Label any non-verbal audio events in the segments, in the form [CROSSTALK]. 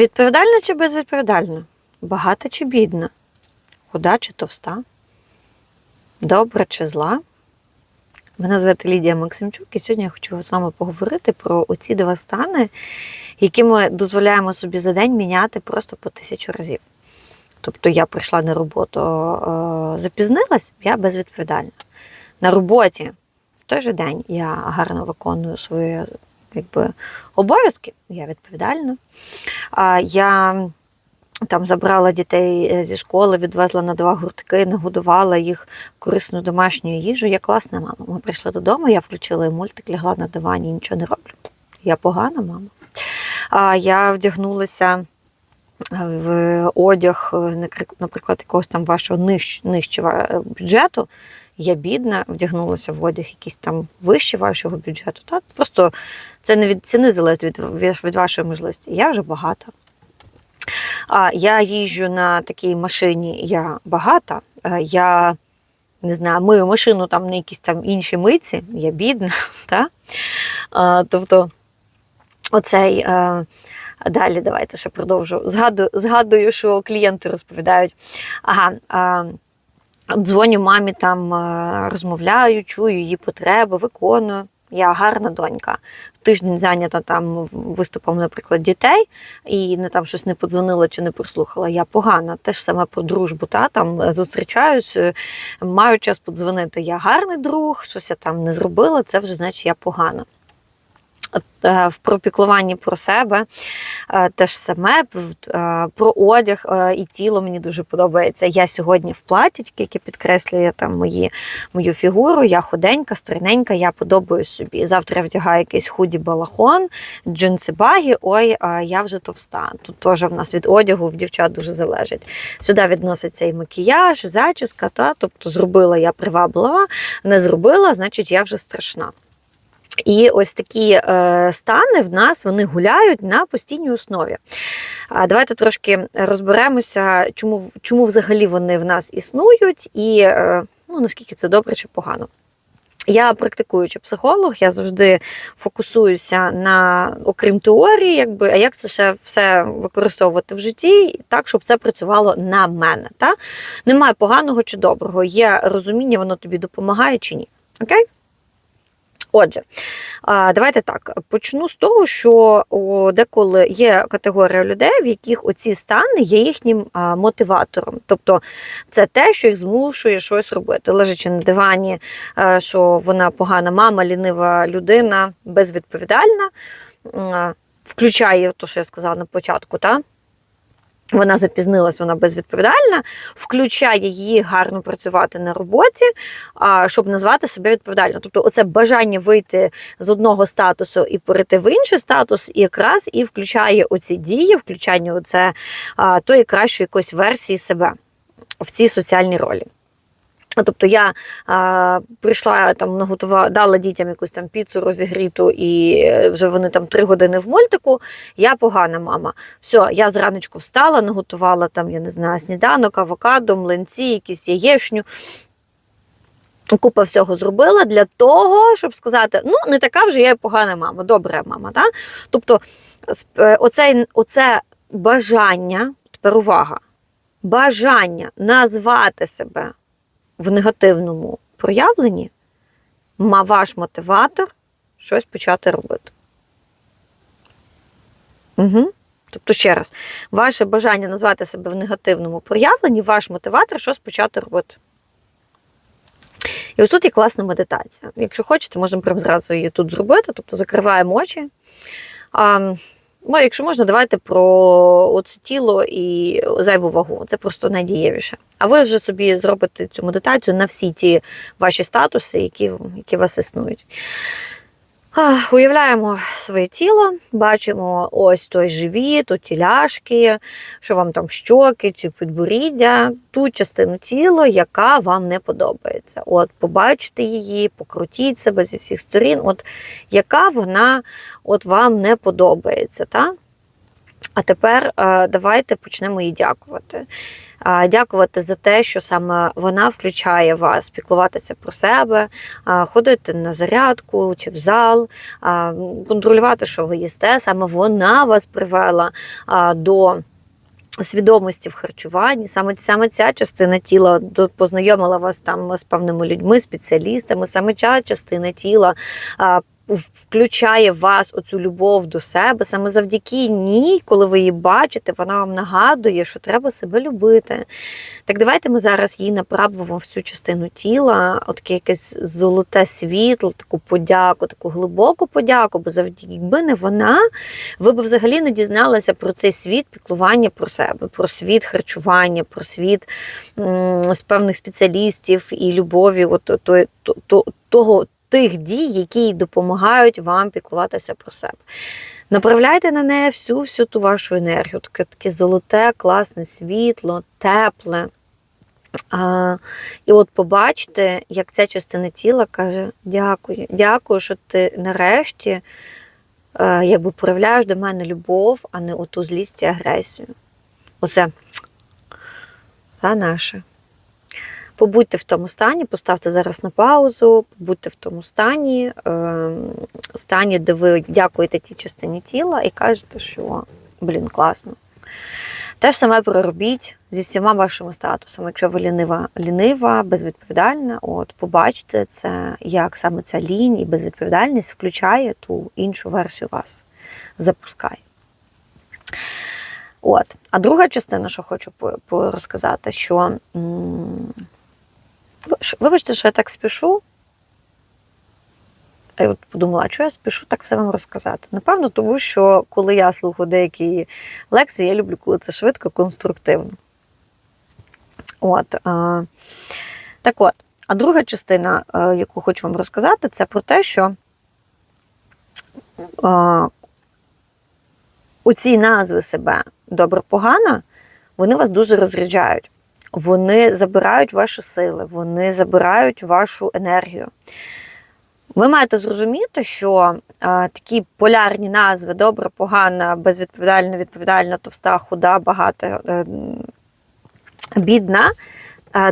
Відповідальна чи безвідповідальна? Багата чи бідна? Худа чи товста? Добра чи зла? Мене звати Лідія Максимчук, і сьогодні я хочу з вами поговорити про оці два стани, які ми дозволяємо собі за день міняти просто по тисячу разів. Тобто я прийшла на роботу, е, запізнилась, я безвідповідальна. На роботі в той же день я гарно виконую свої якби, обов'язки, я відповідальна. А, Я там забрала дітей е, зі школи, відвезла на два гуртки, нагодувала їх корисною домашньою їжею. Я класна мама. Ми прийшли додому, я включила мультик, лягла на дивані, нічого не роблю. Я погана мама. А Я вдягнулася в одяг, е, наприклад, якогось там вашого ниж, нижчого е, бюджету. Я бідна, вдягнулася в одяг якийсь там вище вашого бюджету. Так? Просто це не від ціни залежить від, від, від вашої можливості. Я вже багата. А я їжджу на такій машині, я багата. Е, я не знаю, мию машину там на якісь там інші митці, я бідна. [LAUGHS] Та? А, тобто, оцей. А, Далі давайте ще продовжу. Згадую, згадую, що клієнти розповідають. Ага, а, дзвоню мамі, там розмовляю, чую її потреби, виконую. Я гарна донька. Тиждень зайнята там виступом, наприклад, дітей, і не там щось не подзвонила чи не прослухала. Я погана. Теж саме про дружбу. Та там зустрічаюсь, маю час подзвонити. Я гарний друг, щось я там не зробила. Це вже значить я погана. В пропіклуванні про себе те ж саме, про одяг і тіло мені дуже подобається. Я сьогодні в платічці, яке підкреслює там мої, мою фігуру. Я худенька, стройненька, я подобаюсь собі. Завтра я вдягаю якийсь худі балахон, джинси багі. Ой, я вже товста. Тут теж в нас від одягу в дівчат дуже залежить. Сюди відноситься і макіяж, і зачіска. Та? Тобто зробила я приваблива, не зробила, значить я вже страшна. І ось такі е, стани в нас вони гуляють на постійній основі. А Давайте трошки розберемося, чому чому взагалі вони в нас існують, і е, ну, наскільки це добре чи погано. Я практикуючий психолог, я завжди фокусуюся на, окрім теорії, якби, а як це ще все використовувати в житті, так, щоб це працювало на мене. Та? Немає поганого чи доброго, є розуміння, воно тобі допомагає чи ні. Окей? Отже, давайте так почну з того, що деколи є категорія людей, в яких оці стани є їхнім мотиватором. Тобто це те, що їх змушує щось робити. Лежачи на дивані, що вона погана мама, лінива людина, безвідповідальна, включає те, що я сказала на початку. Та? Вона запізнилась, вона безвідповідальна, включає її гарно працювати на роботі, щоб назвати себе відповідально. Тобто, оце бажання вийти з одного статусу і перейти в інший статус, якраз і включає оці дії, включання оце тої кращої якоїсь версії себе в цій соціальній ролі. Тобто я а, прийшла там наготувала, дала дітям якусь там піцу розігріту, і вже вони там три години в мультику. Я погана мама. Все, я зраночку встала, наготувала там, я не знаю, сніданок, авокадо, млинці, якісь яєшню. Купа всього зробила для того, щоб сказати, ну, не така вже я погана мама, добра мама. Так? Тобто, е, оце, оце бажання, тепер увага, бажання назвати себе в негативному проявленні, ваш мотиватор щось почати робити. Угу. Тобто, ще раз, ваше бажання назвати себе в негативному проявленні, ваш мотиватор щось почати робити. І ось тут є класна медитація. Якщо хочете, можемо прямо зразу її тут зробити, тобто закриваємо очі. Ну, якщо можна, давайте про оце тіло і зайву вагу. Це просто найдієвіше. А ви вже собі зробите цю медитацію на всі ті ваші статуси, які, які вас існують. Уявляємо своє тіло, бачимо ось той живіт, оті ляшки, що вам там щоки чи підборіддя, ту частину тіла, яка вам не подобається. От Побачите її, покрутіть себе зі всіх сторін, от яка вона от вам не подобається. Та? А тепер е, давайте почнемо їй дякувати. Е, Дякувати за те, що саме вона включає вас піклуватися про себе, е, ходити на зарядку чи в зал, контролювати, що ви їсте. Саме вона вас привела до. Свідомості в харчуванні, саме саме ця частина тіла познайомила вас там з певними людьми, спеціалістами. Саме ця частина тіла включає в вас оцю любов до себе. Саме завдяки ній, коли ви її бачите, вона вам нагадує, що треба себе любити. Так давайте ми зараз їй направимо в цю частину тіла, отаке якесь золоте світло, таку подяку, таку глибоку подяку, бо завдяки якби не вона, ви б взагалі не дізналися про цей світ піклування про себе, про світ харчування, про світ з певних спеціалістів і любові, от, то, то, того, тих дій, які допомагають вам піклуватися про себе. Направляйте на неї всю всю ту вашу енергію, таке, таке золоте, класне світло, тепле. А, і от побачите, як ця частина тіла каже: дякую, дякую, що ти нарешті е, якби проявляєш до мене любов, а не оту злість і агресію. Оце та наше. Побудьте в тому стані, поставте зараз на паузу, побудьте в тому стані, е, стані, де ви дякуєте тій частині тіла і кажете, що блін, класно. Те ж саме проробіть зі всіма вашими статусами. Якщо ви лінива, лінива, безвідповідальна, от побачите це, як саме ця лінь і безвідповідальність включає ту іншу версію вас, запускає. От. А друга частина, що хочу розказати, що вибачте, що я так спішу. Я от подумала, а чого я спішу так все вам розказати? Напевно, тому що коли я слухаю деякі лекції, я люблю, коли це швидко, конструктивно. От, а, так от, а друга частина, е, яку хочу вам розказати, це про те, що а, оці назви себе добре-погана, вони вас дуже розряджають. Вони забирають ваші сили, вони забирають вашу енергію. Ви маєте зрозуміти, що а, такі полярні назви добре, погана, безвідповідальна, відповідальна, товста, худа, багата, е, бідна.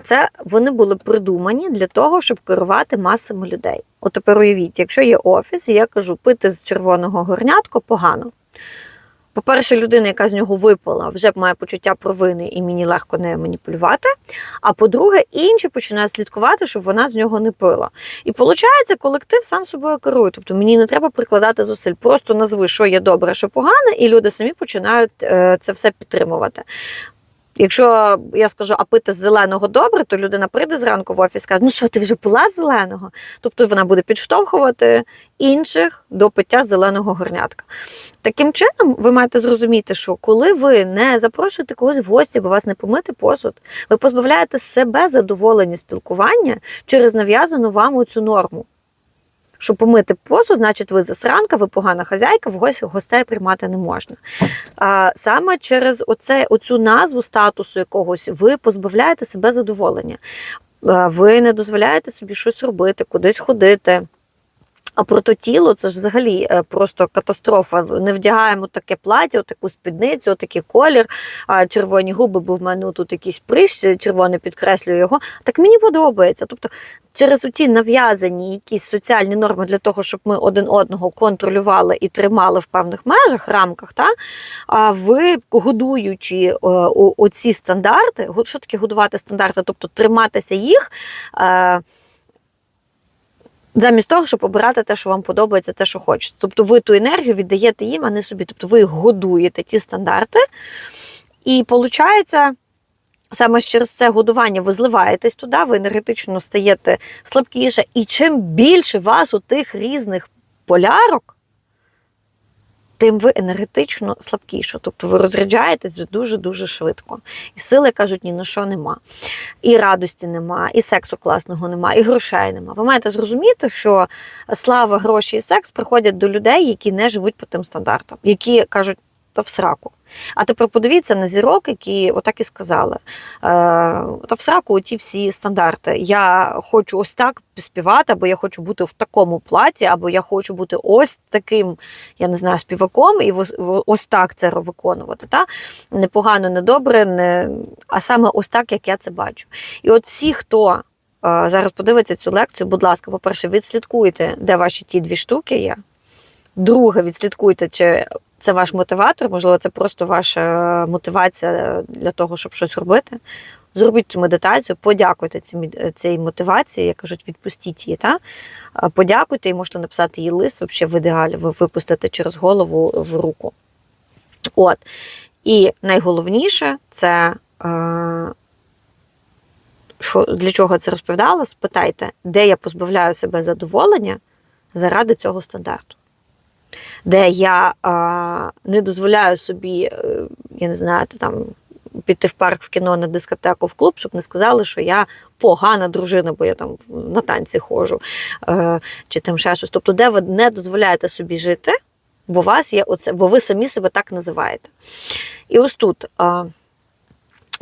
Це вони були придумані для того, щоб керувати масами людей. От тепер уявіть, якщо є офіс, і я кажу, пити з червоного горнятка погано. По-перше, людина, яка з нього випала, вже має почуття провини і мені легко нею маніпулювати. А по-друге, інші починають слідкувати, щоб вона з нього не пила. І виходить, колектив сам собою керує. Тобто мені не треба прикладати зусиль. Просто назви, що є добре, що погане, і люди самі починають е, це все підтримувати. Якщо я скажу, а пити з зеленого добре, то людина прийде зранку в офіс і скаже, ну що, ти вже пила зеленого? Тобто вона буде підштовхувати інших до пиття зеленого горнятка. Таким чином, ви маєте зрозуміти, що коли ви не запрошуєте когось в гості, бо вас не помити посуд, ви позбавляєте себе задоволення спілкування через нав'язану вам цю норму. Що помити посуд, значить, ви засранка, ви погана хазяйка, в гості гостей приймати не можна. А, саме через оце, оцю назву статусу якогось ви позбавляєте себе задоволення. Ви не дозволяєте собі щось робити, кудись ходити. А про то тіло це ж взагалі е, просто катастрофа. Не вдягаємо таке плаття, таку спідницю, такий колір, червоні губи, бо в мене тут якийсь прищ, червоне підкреслює його. Так мені подобається. Тобто, через ті нав'язані якісь соціальні норми для того, щоб ми один одного контролювали і тримали в певних межах, рамках, та а ви годуючи е, оці стандарти, що таке годувати стандарти, тобто триматися їх. Замість того, щоб обирати те, що вам подобається, те, що хочеться. Тобто ви ту енергію віддаєте їм, а не собі. Тобто ви годуєте ті стандарти. І виходить, саме через це годування ви зливаєтесь туди, ви енергетично стаєте слабкіше. І чим більше вас у тих різних полярок, тим ви енергетично слабкіше. Тобто ви розряджаєтесь дуже-дуже швидко. І сили кажуть, ні на що нема. І радості нема, і сексу класного нема, і грошей нема. Ви маєте зрозуміти, що слава, гроші і секс приходять до людей, які не живуть по тим стандартам, які кажуть, то в сраку. А тепер подивіться на зірок, які отак і сказали. Е, та в сраку ті всі стандарти. Я хочу ось так співати, або я хочу бути в такому платі, або я хочу бути ось таким, я не знаю, співаком, і ось- так це виконувати. Та? Непогано, не добре, не... а саме ось так, як я це бачу. І от всі, хто е, зараз подивиться цю лекцію, будь ласка, по-перше, відслідкуйте, де ваші ті дві штуки є. Друге, відслідкуйте, чи це ваш мотиватор, можливо, це просто ваша мотивація для того, щоб щось робити. Зробіть цю медитацію, подякуйте цій, цій мотивації, як кажуть, відпустіть її. Та? Подякуйте і можете написати їй лист, взагалі в ідеалі, ви випустите через голову в руку. От. І найголовніше це. Е- що, для чого це розповідала, спитайте, де я позбавляю себе задоволення заради цього стандарту. Де я а, не дозволяю собі, е, я не знаю, там піти в парк, в кіно, на дискотеку, в клуб, щоб не сказали, що я погана дружина, бо я там на танці ходжу, е, чи там ще щось. Тобто, де ви не дозволяєте собі жити, бо вас є оце, бо ви самі себе так називаєте. І ось тут. А,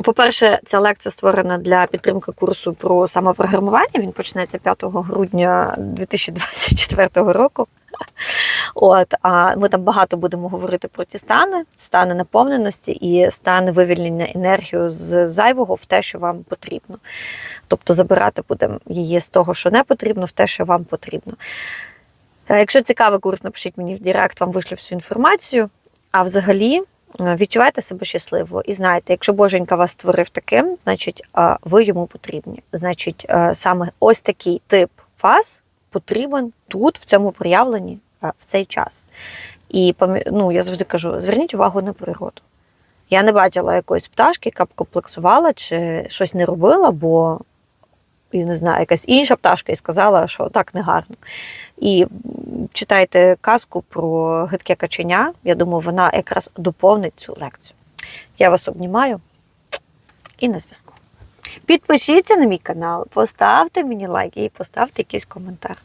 по-перше, ця лекція створена для підтримки курсу про самопрограмування. Він почнеться 5 грудня 2024 року. От, а ми там багато будемо говорити про ті стани, стани наповненості і стани вивільнення енергію з зайвого в те, що вам потрібно. Тобто забирати будемо її з того, що не потрібно, в те, що вам потрібно. Е, Якщо цікавий курс, напишіть мені в Директ, вам вишлю всю інформацію. А взагалі, е, відчувайте себе щасливо і знайте, якщо Боженька вас створив таким, значить е, ви йому потрібні. Значить, саме ось такий тип вас потрібен тут, в цьому проявленні, в цей час. І ну, я завжди кажу: зверніть увагу на природу. Я не бачила якоїсь пташки, яка б комплексувала чи щось не робила, бо я не знаю, якась інша пташка і сказала, що так не гарно. І читайте казку про гидке каченя. Я думаю, вона якраз доповнить цю лекцію. Я вас обнімаю і на зв'язку. Підпишіться на мій канал, поставте мені лайк і поставте якийсь коментар.